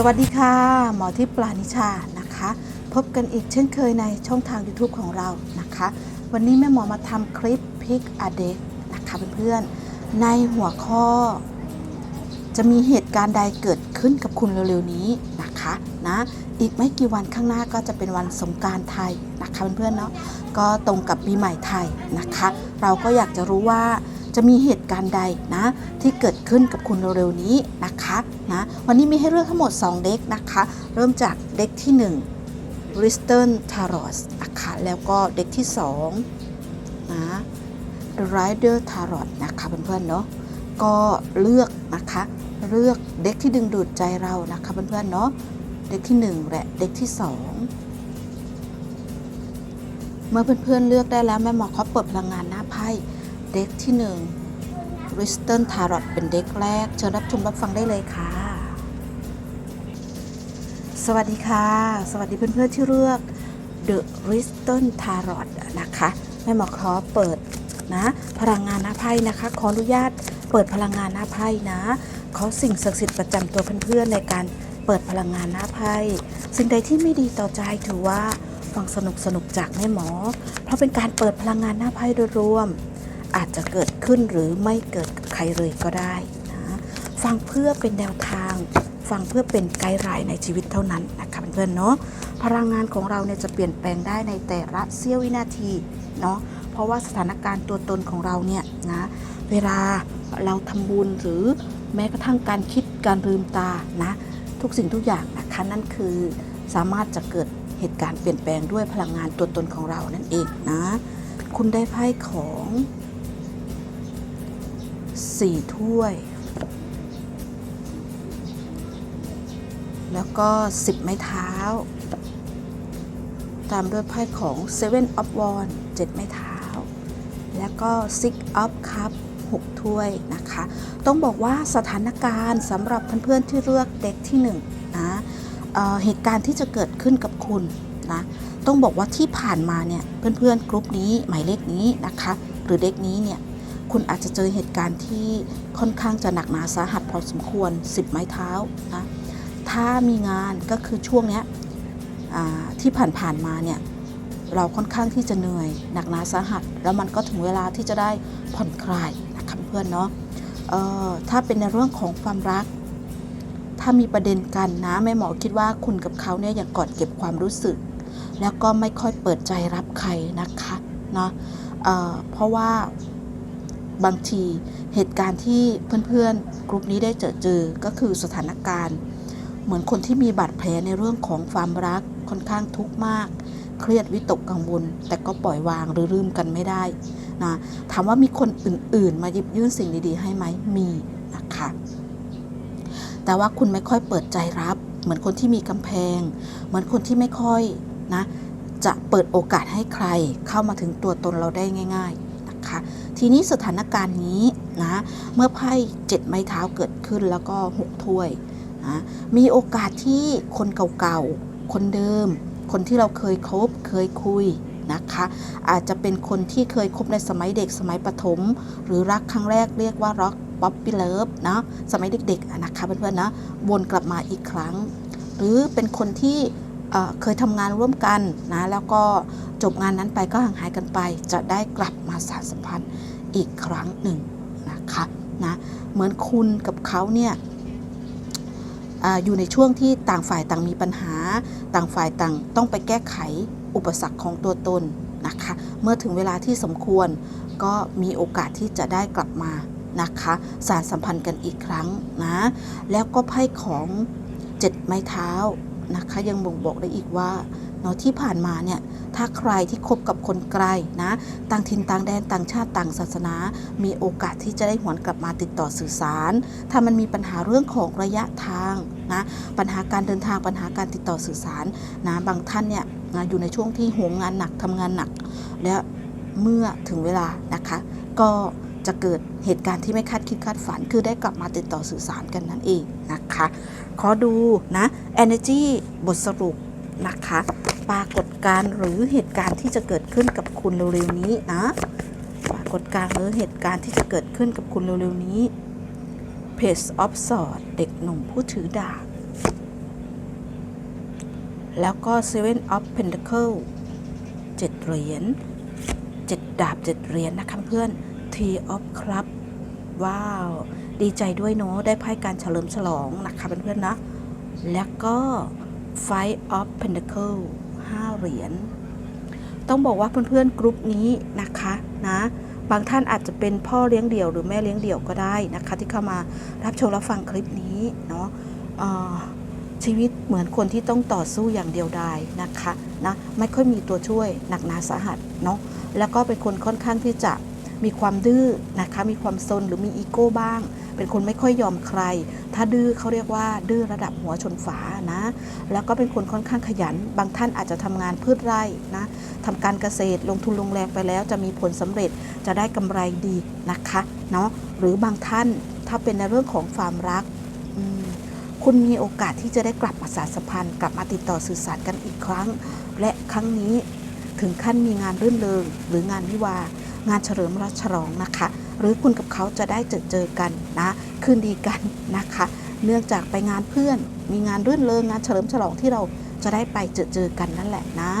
สวัสดีค่ะ หมอทิพย์ปลานิชานะคะ พบกันอีกเช่นเคยในช่องทาง YouTube ของเรานะคะ วันนี้แม่หมอมาทำคลิป Pick a d e c นะคะเพื่อนๆในหัวข้อ จะมีเหตุการณ์ใดเกิดขึ้นกับคุณเร็วๆนี้นะคะนะอีกไม่กี่วันข้างหน้าก็จะเป็นวันสงการไทยนะคะเพื่อนๆเนาะก็ตรงกับปีใหม่ไทยนะคะ เราก็อยากจะรู้ว่า จะมีเหตุการณ์ใดนะที่เกิดขึ้นกับคุณเร็วๆนี้นะคะนะวันนี้มีให้เลือกทั้งหมด 2 เด็กนะคะ เริ่มจากเด็กที่1 r i s t e n t a r o s นะคะแล้วก็เด็กที่2นะ Rider Tarot นะคะเพื่อนๆเนาะก็เลือกนะคะเลือกเด็กที่ดึงดูดใจเรานะคะเพื่อนๆเนาะเด็กที่ 1 และเด็กที่ 2เมื่อเพื่อนๆเลือกได้แล้วแม่หมอเขาเปิดพลังงานหน้าไพ่เด็กที่ 1 r i s t e n Tarot เป็นเด็กแรก เชิญรับชมรับฟังได้เลยค่ะ สวัสดีค่ะ สวัสดีเพื่อนๆที่เลือก The r i s t e n Tarot นะคะแม่หมอขอเปิดนะพลังงานหน้าไพ่นะคะ ขออนุญาตเปิดพลังงานหน้าไพ่นะขอสิ่งศักดิ์สิทธิ์ประจำตัวเพื่อนๆในการเปิดพลังงานหน้าไพ่สิ่งใดที่ไม่ดีต่อใจถือว่าฟังสนุกสนุกจากแม่หมอ เพราะเป็นการเปิดพลังงานหน้าไพ่โดยรวม อาจจะเกิดขึ้นหรือไม่เกิดกับใครเลยก็ได้นะฟังเพื่อเป็นแนวทาง ฟังเพื่อเป็นไกด์ไลน์ในชีวิตเท่านั้นนะคะเพื่อนๆเนาะพลังงานของเราเนี่ยจะเปลี่ยนแปลงได้ในแต่ละเสี้ยววินาทีเนาะเพราะว่าสถานการณ์ตัวตนของเราเนี่ยนะเวลาเราทำบุญหรือแม้กระทั่งการคิดการลืมตานะทุกสิ่งทุกอย่างนะคะนั่นคือสามารถจะเกิดเหตุการณ์เปลี่ยนแปลงด้วยพลังงานตัวตนของเรานั่นเองนะ คุณได้ไพ่ของ สี่ถ้วย แล้วก็ 10 ไม้เท้า ตามด้วยไพ่ของ Seven of Wands 7 ไม้เท้า แล้วก็ Six of Cup 6ถ้วยนะคะ ต้องบอกว่าสถานการณ์สำหรับเพื่อนๆที่เลือกเด็กที่1นะเเหตุการณ์ที่จะเกิดขึ้นกับคุณนะต้องบอกว่าที่ผ่านมาเนี่ยเพื่อนๆกลุ่มนี้หมายเลขนี้นะคะ หรือเด็กนี้เนี่ย คุณอาจจะเจอเหตุการณ์ที่ค่อนข้างจะหนักหนาสาหัสพอสมควร 10 ไม้เท้านะถ้ามีงานก็คือช่วงนี้ที่ผ่านๆมาเนี่ยเราค่อนข้างที่จะเหนื่อยหนักหนาสาหัส แล้วมันก็ถึงเวลาที่จะได้ผ่อนคลายนะคะเพื่อนเนาะถ้าเป็นในเรื่องของความรัก ถ้ามีประเด็นกันนะแม่หมอคิดว่าคุณกับเขาเนี่ยยังกอดเก็บความรู้สึก แล้วก็ไม่ค่อยเปิดใจรับใครนะคะเนาะเเพราะว่า บางทีเหตุการณ์ที่เพื่อนๆ กลุ่มนี้ได้เจอเจอก็คือสถานการณ์ เหมือนคนที่มีบาดแผลในเรื่องของความรักค่อนข้างทุกข์มาก เครียดวิตกกังวล แต่ก็ปล่อยวางหรือลืมกันไม่ได้นะถามว่ามีคนอื่นๆ มาหยิบยื่นสิ่งดีๆ ให้ไหมมีนะคะแต่ว่าคุณไม่ค่อยเปิดใจรับ เหมือนคนที่มีกำแพง เหมือนคนที่ไม่ค่อยนะจะเปิดโอกาสให้ใครเข้ามาถึงตัวตนเราได้ง่าย ๆนะคะ ทีนี้สถานการณ์นี้นะเมื่อไพ่เจ็ดไม้เท้าเกิดขึ้นแล้วก็หกถ้วยนะมีโอกาสที่คนเก่าๆ คนเดิม คนที่เราเคยคบเคยคุยนะคะอาจจะเป็นคนที่เคยคบในสมัยเด็กสมัยประถม หรือรักครั้งแรกเรียกว่ารักป๊อปปี้เลิฟนะสมัยเด็กๆนะคะเพื่อนๆนะวนกลับมาอีกครั้ง หรือเป็นคนที่เอ่อเคยทำงานร่วมกันนะแล้วก็จบงานนั้นไปก็ห่างหายกันไป จะได้กลับมาสานสัมพันธ์ อีกครั้งหนึ่งนะคะนะเหมือนคุณกับเขาเนี่ยออยู่ในช่วงที่ต่างฝ่ายต่างมีปัญหา ต่างฝ่ายต่างต้องไปแก้ไขอุปสรรคของตัวตนนะคะ เมื่อถึงเวลาที่สมควรก็มีโอกาสที่จะได้กลับมานะคะสารสัมพันธ์กันอีกครั้งนะแล้วก็ไพ่ของเจ็ดไม้เท้านะคะยังบ่งบอกได้อีกว่า เนาะที่ผ่านมาเนี่ยถ้าใครที่คบกับคนไกลนะต่างถิ่นต่างแดนต่างชาติต่างศาสนา มีโอกาสที่จะได้หวนกลับมาติดต่อสื่อสาร ถ้ามันมีปัญหาเรื่องของระยะทางนะปัญหาการเดินทางปัญหาการติดต่อสื่อสารนะบางท่านเนี่ยนะอยู่ในช่วงที่โหมงานหนักทำงานหนัก และเมื่อถึงเวลานะคะ ก็จะเกิดเหตุการณ์ที่ไม่คาดคิดคาดฝัน คือได้กลับมาติดต่อสื่อสารกันนั่นเองนะคะ ขอดูนะ energy บทสรุป นะคะ ปรากฏการณ์หรือเหตุการณ์ที่จะเกิดขึ้นกับคุณเร็วๆนี้นะปรากฏการณ์หรือเหตุการณ์ที่จะเกิดขึ้นกับคุณเร็วๆนี้ Page of Swords เด็กหนุ่มผู้ถือดาบแล้วก็ Seven of Pentacle เจ็ดเหรียญเจ็ดดาบเจ็ดเหรียญนะคะเพื่อน Three of Cup ว้าว ดีใจด้วยเนาะได้ไพ่การเฉลิมฉลองนะคะเพื่อนๆนะ แล้วก็ Five of Pentacle ห้าเหรียญ ต้องบอกว่าเพื่อนๆกรุ๊ปนี้นะคะนะบางท่านอาจจะเป็นพ่อเลี้ยงเดี่ยวหรือแม่เลี้ยงเดี่ยวก็ได้นะคะ ที่เข้ามารับชมรับฟังคลิปนี้เนาะชีวิตเหมือนคนที่ต้องต่อสู้อย่างเดียวดายนะคะนะไม่ค่อยมีตัวช่วยหนักหนาสาหัสเนาะแล้วก็เป็นคนค่อนข้างที่จะมีความดื้อนะคะมีความซนหรือมีอีโก้บ้าง เป็นคนไม่ค่อยยอมใคร ถ้าดื้อเขาเรียกว่า ดื้อระดับหัวชนฝานะ แล้วก็เป็นคนค่อนข้างขยัน บางท่านอาจจะทำงานพืชไร่นะทำการเกษตรลงทุนลงแรงไปแล้ว จะมีผลสำเร็จจะได้กำไรดีนะคะเนาะหรือบางท่านถ้าเป็นในเรื่องของความรักคุณมีโอกาสที่จะได้กลับมาสานสัมพันธ์กลับมาติดต่อสื่อสารกันอีกครั้ง และครั้งนี้ถึงขั้นมีงานรื่นเริงหรืองานวิวา งานเฉลิมราชฉลองนะคะ หรือคุณกับเขาจะได้เจอเจอกันนะคืนดีกันนะคะ เนื่องจากไปงานเพื่อน มีงานรื่นเริงงานเฉลิมฉลองที่เราจะได้ไปเจอเจอกันนั่นแหละนะ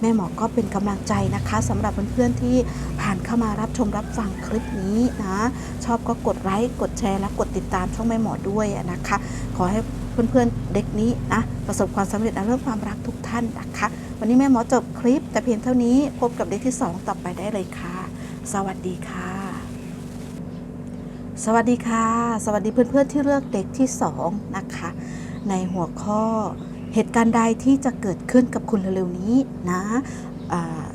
แม่หมอก็เป็นกำลังใจนะคะสำหรับเพื่อนๆที่ผ่านเข้ามารับชมรับฟังคลิปนี้นะ ชอบก็กดไลค์กดแชร์และกดติดตามช่องแม่หมอด้วยนะคะ ขอให้เพื่อนๆเด็กนี้นะประสบความสำเร็จในเรื่องความรักทุกท่านนะคะ วันนี้แม่หมอจบคลิป แต่เพียงเท่านี้พบกับเด็กที่ 2 ต่อไปได้เลยค่ะ สวัสดีค่ะ สวัสดีค่ะ สวัสดีเพื่อนๆที่เลือกเด็กที่2นะคะ ในหัวข้อเหตุการณ์ใดที่จะเกิดขึ้นกับคุณเร็วๆนี้นะ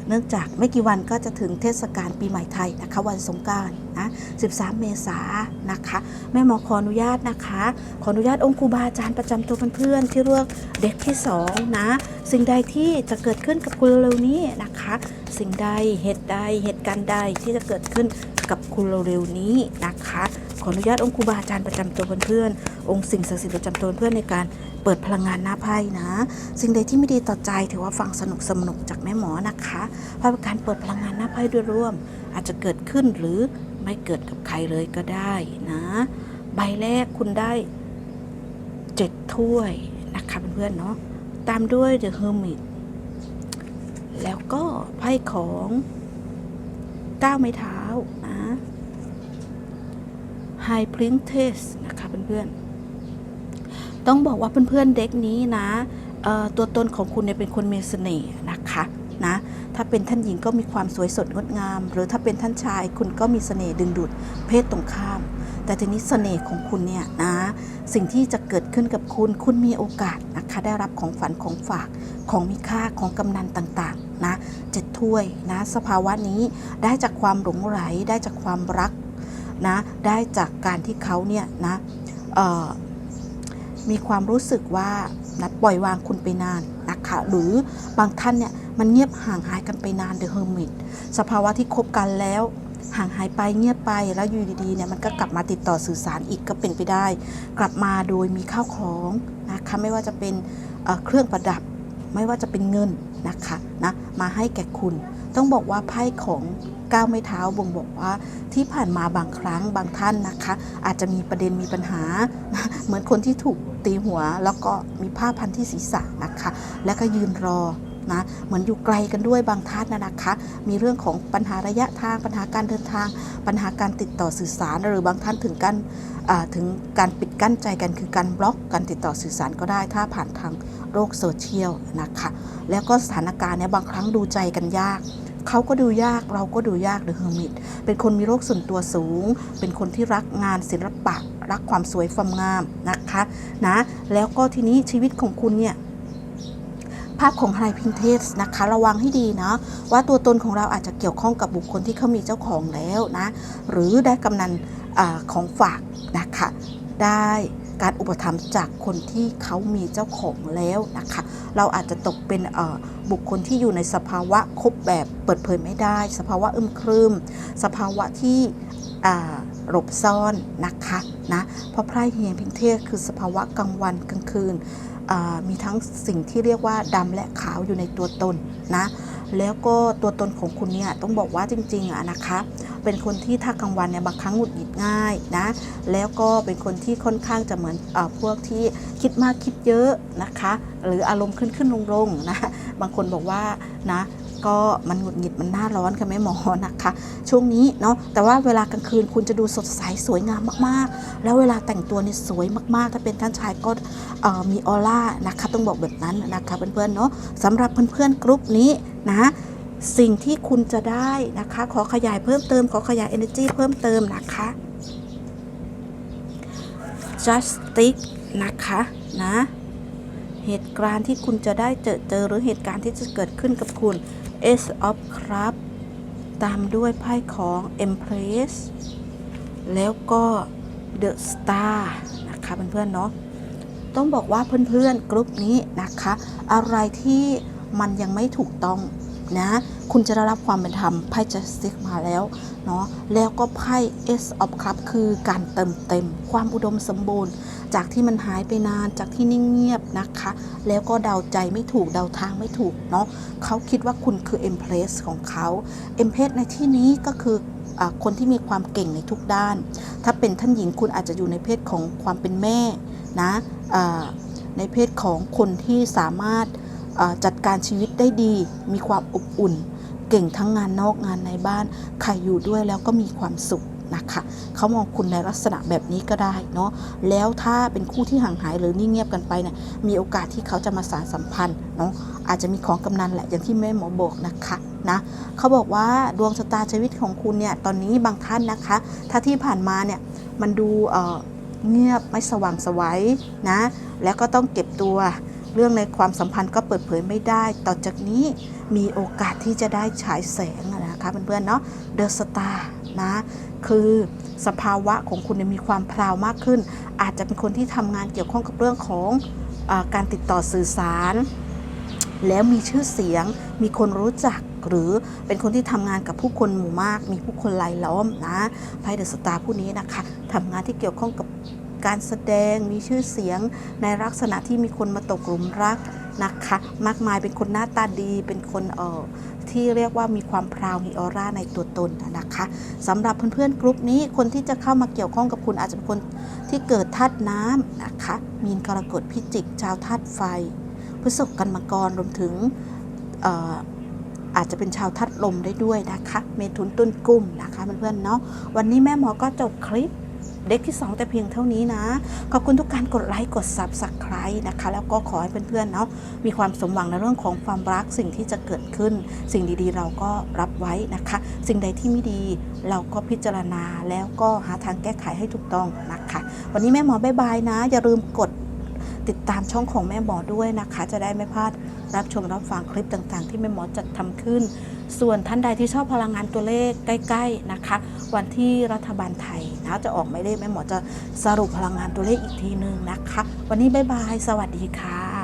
เนื่องจากไม่กี่วันก็จะถึงเทศกาลปีใหม่ไทยนะคะวันสงการนะ 13 เมษายนนะคะแม่หมอขออนุญาตนะคะ ขออนุญาตองค์ครูบาอาจารย์ประจำตัวเพื่อนๆที่เลือกเด็กที่ 2 นะ สิ่งใดที่จะเกิดขึ้นกับคุณเร็วนี้นะคะ สิ่งใดเหตุใดเหตุการณ์ใดที่จะเกิดขึ้นกับคุณเร็วๆนี้นะคะ ขออนุญาตองค์ครูบาอาจารย์ประจำตัวเพื่อนๆองค์สิ่งศักดิ์สิทธิ์ประจำตัวเพื่อนในการ เปิดพลังงานหน้าไพ่นะ สิ่งใดที่ไม่ดีต่อใจถือว่าฟังสนุกสนุกจากแม่หมอนะคะเพราะการเปิดพลังงานหน้าไพ่โดยรวม อาจจะเกิดขึ้นหรือไม่เกิดกับใครเลยก็ได้นะ ใบแรกคุณได้เจ็ดถ้วยนะคะเพื่อนๆเนาะตามด้วย The Hermit แล้วก็ไพ่ของก้าวไม้เท้านะ High Princess นะคะเพื่อนๆ ต้องบอกว่าเพื่อนๆเด็กนี้นะตัวตนของคุณเนี่ยเป็นคนมีเสน่ห์นะคะนะถ้าเป็นท่านหญิงก็มีความสวยสดงดงาม หรือถ้าเป็นท่านชายคุณก็มีเสน่ห์ดึงดูดเพศตรงข้าม แต่ทีนี้เสน่ห์ของคุณเนี่ยนะสิ่งที่จะเกิดขึ้นกับคุณคุณมีโอกาสนะคะได้รับของฝันของฝากของมีค่าของกำนันต่างๆนะเจ็ดถ้วยนะสภาวะนี้ได้จากความหลงไหลได้จากความรักนะได้จากการที่เขาเนี่ยนะ มีความรู้สึกว่านะปล่อยวางคุณไปนานนะคะหรือบางท่านเนี่ยมันเงียบห่างหายกันไปนานเดอะเฮอร์มิตสภาวะที่คบกันแล้วห่างหายไปเงียบไปแล้วอยู่ดีๆเนี่ยมันก็กลับมาติดต่อสื่อสารอีกก็เป็นไปได้ กลับมาโดยมีข้าวของนะคะไม่ว่าจะเป็นเครื่องประดับ ไม่ว่าจะเป็นเงินนะคะนะมาให้แก่คุณ ต้องบอกว่าไพ่ของก้าวไม่เท้าบ่งบอกว่าที่ผ่านมาบางครั้งบางท่านนะคะ อาจจะมีประเด็นมีปัญหานะเหมือนคนที่ถูกตีหัว แล้วก็มีผ้าพันที่ศีรษะนะคะ แล้วก็ยืนรอนะเหมือนอยู่ไกลกันด้วยบางท่านนะนะคะ มีเรื่องของปัญหาระยะทางปัญหาการเดินทาง ปัญหาการติดต่อสื่อสาร หรือบางท่านถึงการถึงการปิดกั้นใจกันคือการบล็อกการติดต่อสื่อสารก็ได้ถ้าผ่านทาง โลกโซเชียลนะคะแล้วก็สถานการณ์เนี่ยบางครั้งดูใจกันยากเขาก็ดูยากเราก็ดูยากเดอะเฮอร์มิตเป็นคนมีโรคส่วนตัวสูง เป็นคนที่รักงานศิลปะ รักความสวยความงามนะคะนะแล้วก็ทีนี้ชีวิตของคุณเนี่ยภาพของไฮพินเทสนะคะ ระวังให้ดีนะว่าตัวตนของเราอาจจะเกี่ยวข้องกับบุคคลที่เขามีเจ้าของแล้วนะ หรือได้กำนันอของฝากนะคะ ได้ การอุปถัมภ์จากคนที่เขามีเจ้าของแล้วนะคะ เราอาจจะตกเป็นบุคคลที่อยู่ในสภาวะคบแบบเปิดเผยไม่ได้ สภาวะอึมครึมสภาวะที่หลบซ่อนนะคะนะเพราะไพร่เฮียงพิงเทศคือสภาวะกลางวันกลางคืนมีทั้งสิ่งที่เรียกว่าดำและขาวอยู่ในตัวตนนะ แล้วก็ตัวตนของคุณเนี่ยต้องบอกว่าจริงๆอะนะคะ เป็นคนที่ถ้ากลางวันเนี่ยบางครั้งหงุดหงิดง่ายนะ แล้วก็เป็นคนที่ค่อนข้างจะเหมือนเออพวกที่คิดมากคิดเยอะนะคะ หรืออารมณ์ขึ้นขึ้นลงลงๆนะ บางคนบอกว่านะ ก็มันหงุดหงิดมันหน้าร้อนค่ะแม่หมอนะคะช่วงนี้เนาะแต่ว่าเวลากลางคืนคุณจะดูสดใสสวยงามมากๆ แล้วเวลาแต่งตัวเนี่ยสวยมากๆ ถ้าเป็นท่านชายก็มีออร่านะคะต้องบอกแบบนั้นนะคะเพื่อนๆเนาะสำหรับเพื่อนๆกรุ๊ปนี้นะสิ่งที่คุณจะได้นะคะ ขอขยายเพิ่มเติม ขอขยาย energy เพิ่มเติมนะคะ justice นะคะนะ เหตุการณ์ที่คุณจะได้เจอเจอหรือเหตุการณ์ที่จะเกิดขึ้นกับคุณ Ace of Cup ตามด้วยไพ่ของ Empress แล้วก็ The Star นะคะเพื่อนๆเนาะต้องบอกว่าเพื่อนๆกรุ๊ปนี้นะคะ อะไรที่มันยังไม่ถูกต้องนะ คุณจะได้รับความเป็นธรรมไพ่ Justice มาแล้วเนาะแล้วก็ไพ่ Ace of Cup คือการเติมเต็ม ความอุดมสมบูรณ์ จากที่มันหายไปนานจากที่นิ่งเงียบนะคะ แล้วก็เดาใจไม่ถูกเดาทางไม่ถูกเนาะเขาคิดว่าคุณคือ Empress ของเขา Empress ในที่นี้ก็คือคนที่มีความเก่งในทุกด้าน ถ้าเป็นท่านหญิงคุณอาจจะอยู่ในเพศของความเป็นแม่นะในเพศของคนที่สามารถจัดการชีวิตได้ดี มีความอบอุ่น เก่งทั้งงานนอกงานในบ้าน ใครอยู่ด้วยแล้วก็มีความสุข นะคะเขามองคุณในลักษณะแบบนี้ก็ได้เนาะแล้วถ้าเป็นคู่ที่ห่างหายหรือนิ่งเงียบกันไปเนี่ยมีโอกาสที่เขาจะมาสานสัมพันธ์เนาะอาจจะมีของกำนันแหละอย่างที่แม่หมอบอกนะคะนะเขาบอกว่าดวงชะตาชีวิตของคุณเนี่ยตอนนี้บางท่านนะคะ ถ้าที่ผ่านมาเนี่ยมันดูเงียบไม่สว่างสวัยนะแล้วก็ต้องเก็บตัวเรื่องในความสัมพันธ์ก็เปิดเผยไม่ได้ ต่อจากนี้มีโอกาสที่จะได้ฉายแสงนะคะเพื่อนๆเนาะเดอะสตาร์นะ คือสภาวะของคุณมีความพราวมากขึ้น อาจจะเป็นคนที่ทำงานเกี่ยวข้องกับเรื่องของอการติดต่อสื่อสาร แล้วมีชื่อเสียง มีคนรู้จักหรือเป็นคนที่ทำงานกับผู้คนหมู่มาก มีผู้คนรายล้อมนะไพ่เดอะสตาร์ผู้นี้นะคะทำงานที่เกี่ยวข้องกับการแสดงมีชื่อเสียงในลักษณะที่มีคนมาตกหลุมรัก นะคะ มากมายเป็นคนหน้าตาดีเป็นคนเอ่อที่เรียกว่ามีความพราวมีออร่าในตัวตนนะคะสำหรับเพื่อนๆกลุ่มนี้คนที่จะเข้ามาเกี่ยวข้องกับคุณอาจจะเป็นคนที่เกิดธาตุน้ำนะคะมีนกรกฎพิจิก ชาวธาตุไฟพฤษภกันมังกรรวมถึงเอออาจจะเป็นชาวทัดลมได้ด้วยนะคะ เมถุนต้นกุ้มนะคะเพื่อนๆเนาะวันนี้แม่หมอก็จบคลิป เด็กที่ 2 แต่เพียงเท่านี้นะ ขอบคุณทุกการกดไลค์กด Subscribe นะคะ แล้วก็ขอให้เพื่อนๆเนาะมีความสมหวังในเรื่องของความรักสิ่งที่จะเกิดขึ้น สิ่งดีๆ เราก็รับไว้นะคะ สิ่งใดที่ไม่ดีเราก็พิจารณาแล้วก็หาทางแก้ไขให้ถูกต้องนะคะ วันนี้แม่หมอบ๊ายบายนะ อย่าลืมกดติดตามช่องของแม่หมอด้วยนะคะ จะได้ไม่พลาดรับชมรับฟังคลิปต่างๆ ที่แม่หมอจัดทำขึ้น ส่วนท่านใดที่ชอบพลังงานตัวเลขใกล้ๆนะคะ วันที่รัฐบาลไทยนะจะออกไม่ได้แม่หมอจะสรุปพลังงานตัวเลขอีกทีนึงนะคะ วันนี้บ๊ายบาย สวัสดีค่ะ